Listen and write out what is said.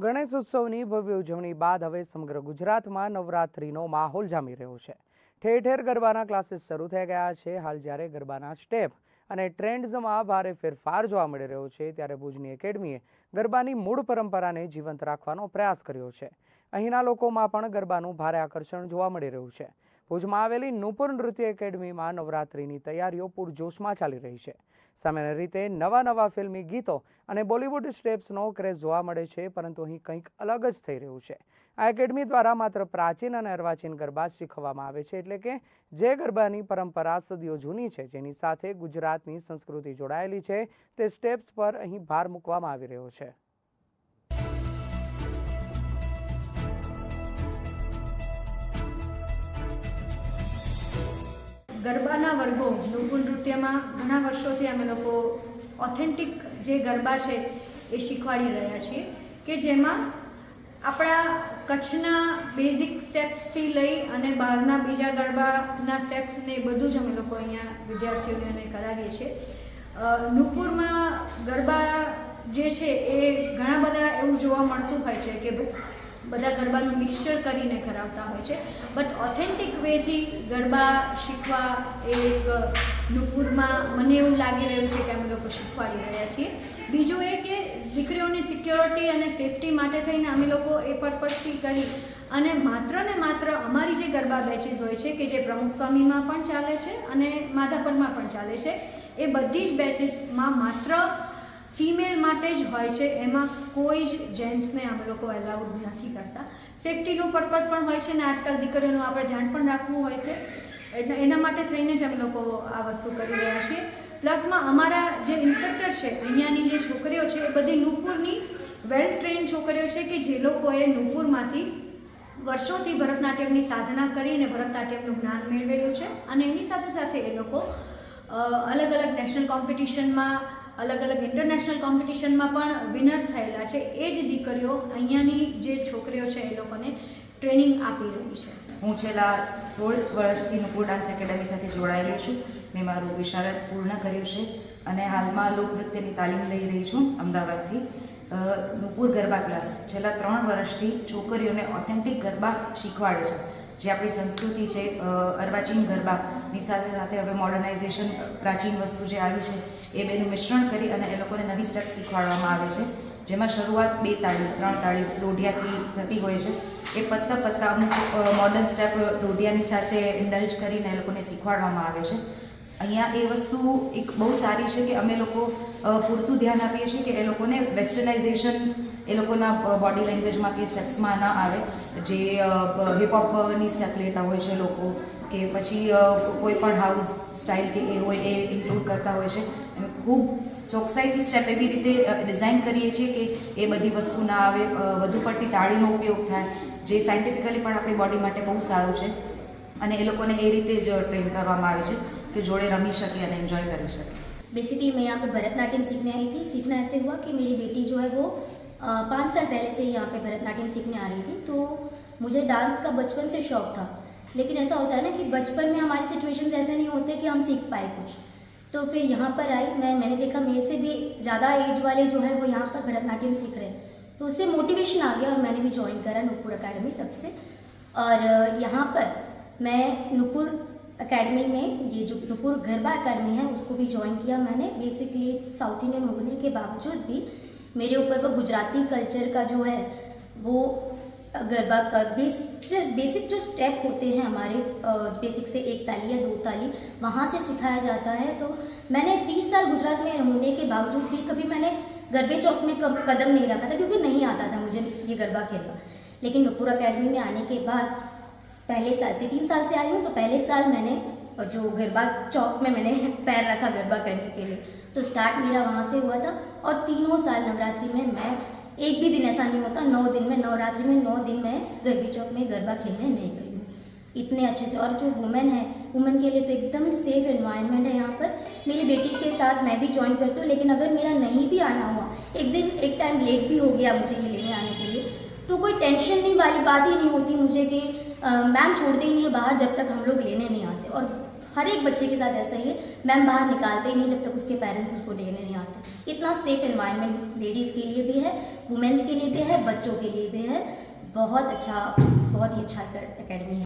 ગણેશ ઉત્સવની ભવ્ય ઉજવણી બાદ હવે સમગ્ર ગુજરાતમાં નવરાત્રિનો માહોલ જામી રહ્યો છે. ઠેર ઠેર ગરબાના ક્લાસીસ શરૂ થઈ ગયા છે. હાલ જ્યારે ગરબાના સ્ટેપ અને ટ્રેન્ડ્સમાં ભારે ફેરફાર જોવા મળી રહ્યો છે, ત્યારે ભુજની એકેડમીએ ગરબાની મૂળ પરંપરાને જીવંત રાખવાનો પ્રયાસ કર્યો છે. અહીંના લોકોમાં પણ ગરબાનું ભારે આકર્ષણ જોવા મળી રહ્યું છે. ભુજમાં આવેલી નૂપુર નૃત્ય એકેડમીમાં નવરાત્રિની તૈયારીઓ પૂરજોશમાં ચાલી રહી છે. સામાન્ય રીતે નવા નવા ફિલ્મી ગીતો અને બોલિવૂડ સ્ટેપ્સનો ક્રેઝ જોવા મળે છે, પરંતુ અહીં કંઈક અલગ જ થઈ રહ્યું છે. આ એકેડમી દ્વારા માત્ર પ્રાચીન અને અર્વાચીન ગરબા શીખવવામાં આવે છે, એટલે કે જે ગરબાની પરંપરા સદીઓ જૂની છે, જેની સાથે ગુજરાતની સંસ્કૃતિ જોડાયેલી છે, તે સ્ટેપ્સ પર અહીં ભાર મૂકવામાં આવી રહ્યો છે. ગરબાના વર્ગો નુકુલ નૃત્યમાં ઘણા વર્ષોથી અમે લોકો ઓથેન્ટિક જે ગરબા છે એ શીખવાડી રહ્યા છીએ કે જેમાં આપણા કચ્છના બેઝિક સ્ટેપ્સથી લઈ અને બહારના બીજા ગરબાના સ્ટેપ્સને બધું જ અમે લોકો અહીંયા વિદ્યાર્થીઓને કરાવીએ છીએ. નુપુરમાં ગરબા જે છે એ ઘણા બધા એવું જોવા મળતું હોય છે કે બધા ગરબાનું મિક્સચર કરીને કરાવતા હોય છે. બટ ઓથેન્ટિક વેથી ગરબા શીખવા એક નુપુરમાં મને એવું લાગી રહ્યું છે કે અમે લોકો શીખવાડી રહ્યા છીએ. બીજું એ કે દીકરીઓની સિક્યોરિટી અને સેફટી માટે થઈને અમે લોકો એ પર્પઝથી કરી અને માત્ર ને માત્ર અમારી જે ગરબા બેચીસ હોય છે કે જે પ્રમુખ સ્વામીમાં પણ ચાલે છે અને માધાપરમાં પણ ચાલે છે, એ બધી જ બેચીસમાં માત્ર ફિમેલ માટે જ હોય છે. એમાં કોઈ જ જેન્ટ્સને અમે લોકો એલાઉડ નથી કરતા. સેફટીનું પર્પઝ પણ હોય છે ને આજકાલ દીકરીઓનું આપણે ધ્યાન પણ રાખવું હોય છે. એટલે એના માટે થઈને જ અમે લોકો આ વસ્તુ કરી રહ્યા છીએ. પ્લસમાં અમારા જે ઇન્સ્ટ્રક્ટર છે, અહીંયાની જે છોકરીઓ છે, એ બધી નુપુરની વેલ ટ્રેન છોકરીઓ છે કે જે લોકોએ નુપુરમાંથી વર્ષોથી ભરતનાટ્યમની સાધના કરીને ભરતનાટ્યમનું જ્ઞાન મેળવેલું છે. અને એની સાથે સાથે એ લોકો અલગ અલગ નેશનલ કોમ્પિટિશનમાં અલગ અલગ ઇન્ટરનેશનલ કોમ્પિટિશનમાં પણ વિનર થયેલા છે. એ જ દીકરીઓ અહીંયાની જે છોકરીઓ છે એ લોકોને ટ્રેનિંગ આપી રહી છે. હું છેલ્લા સોળ વર્ષથી નુપુર ડાન્સ એકેડમી સાથે જોડાયેલી છું. મેં મારું વિશારદ પૂર્ણ કર્યું છે અને હાલમાં લોકનૃત્યની તાલીમ લઈ રહી છું અમદાવાદથી. નુપુર ગરબા ક્લાસ. છેલ્લા ત્રણ વર્ષથી છોકરીઓને ઓથેન્ટિક ગરબા શીખવાડે છે. જે આપણી સંસ્કૃતિ છે અર્વાચીન ગરબાની સાથે સાથે હવે મોડર્નાઇઝેશન પ્રાચીન વસ્તુ જે આવી છે, એ બેનું મિશ્રણ કરી અને એ લોકોને નવી સ્ટેપ શીખવાડવામાં આવે છે. જેમાં શરૂઆત બે તાળી, ત્રણ તાળી દોઢિયાથી થતી હોય છે. એ પત્તા પત્તા અમુક મોડર્ન સ્ટેપ દોઢિયાની સાથે ઇન્ડલ્જ કરીને એ લોકોને શીખવાડવામાં આવે છે. અહીંયા એ વસ્તુ એક બહુ સારી છે કે અમે લોકો પૂરતું ધ્યાન આપીએ છીએ કે એ લોકોને વેસ્ટર્નાઇઝેશન એ લોકોના બોડી લેંગ્વેજમાં કે સ્ટેપ્સમાં ના આવે જે હિપહોપની સ્ટેપ લેતા હોય છે લોકો કે પછી અ, કોઈ પણ હાઉસ સ્ટાઇલ કે એ હોય એ ઇન્ક્લુડ કરતા હોય છે અમે ખૂબ ચોકસાઈથી સ્ટેપ એવી રીતે ડિઝાઇન કરીએ છીએ કે એ બધી વસ્તુ ના આવે અ, વધુ પડતી તાળીનો ઉપયોગ થાય જે સાયન્ટિફિકલી પણ આપણી બોડી માટે બહુ સારું છે અને એ લોકોને એ રીતે જ ટ્રેન કરવામાં આવે છે કે જોડે રમી શકે અને એન્જોય કરી શકે बेसिकली मैं यहाँ पे भरतनाट्यम सीखने आई थी सीखना ऐसे हुआ कि मेरी बेटी जो है वो अ, पाँच साल पहले से ही यहाँ पे भरतनाट्यम सीखने आ रही थी तो मुझे डांस का बचपन से शौक था। लेकिन ऐसा होता है ना कि बचपन में हमारी सिचुएशंस ऐसे नहीं होते कि हम सीख पाए कुछ। तो फिर यहाँ पर आई, मैं, मैंने देखा मेरे से भी ज़्यादा एज वाले जो हैं वो यहाँ पर भरतनाट्यम सीख रहे हैं। तो उससे मोटिवेशन आ गया और मैंने भी ज्वाइन करा नूपुर अकेडमी तब से। और यहाँ पर मैं नूपुर अकेडमी में, ये जो नूपुर गरबा अकेडमी है, उसको भी ज्वाइन किया मैंने। बेसिकली साउथ इंडियन होने के बावजूद भी मेरे ऊपर वो गुजराती कल्चर का जो है, वो गरबा का बेस बेसिक जो स्टेप होते हैं हमारे बेसिक से एक ताली या दो ताली, वहाँ से सिखाया जाता है। तो मैंने तीस साल गुजरात में होने के बावजूद भी कभी मैंने गरबे चौक में कदम नहीं रखा था, क्योंकि नहीं आता था मुझे ये गरबा खेलना। लेकिन नुपुर अकेडमी में आने के बाद, पहले साल से, तीन साल से आई हूँ तो पहले साल मैंने जो गरबा चौक में मैंने पैर रखा गरबा करने के लिए। तो स्टार्ट मेरा वहाँ से हुआ था और तीनों साल नवरात्रि में मैं, एक भी दिन ऐसा नहीं होता, नौ दिन में, नवरात्रि में नौ दिन मैं गरबी चौक में गरबा खेलने नहीं गई हूँ। इतने अच्छे से, और जो वुमेन है वुमेन के लिए तो एकदम सेफ़ इन्वायरमेंट है यहाँ पर। मेरी बेटी के साथ मैं भी ज्वाइन करती हूँ, लेकिन अगर मेरा नहीं भी आना हुआ, एक दिन, एक टाइम लेट भी हो गया मुझे ये लेने आने के लिए तो कोई टेंशन नहीं, वाली बात ही नहीं होती मुझे कि मैम नहीं है, बाहर जब तक हम लोग लेने नहीं आते। और हर एक बच्चे के साथ ऐसा ही है। मैम बाहर निकालते ही नहीं जब तक उसके पेरेंट्स उसको लेने नहीं आते। इतना सेफ़ इन्वायरमेंट लेडीज़ के लिए भी है वुमेंस के लिए भी है, बच्चों के लिए भी है। बहुत अच्छा बहुत ही अच्छा अकेडमी है।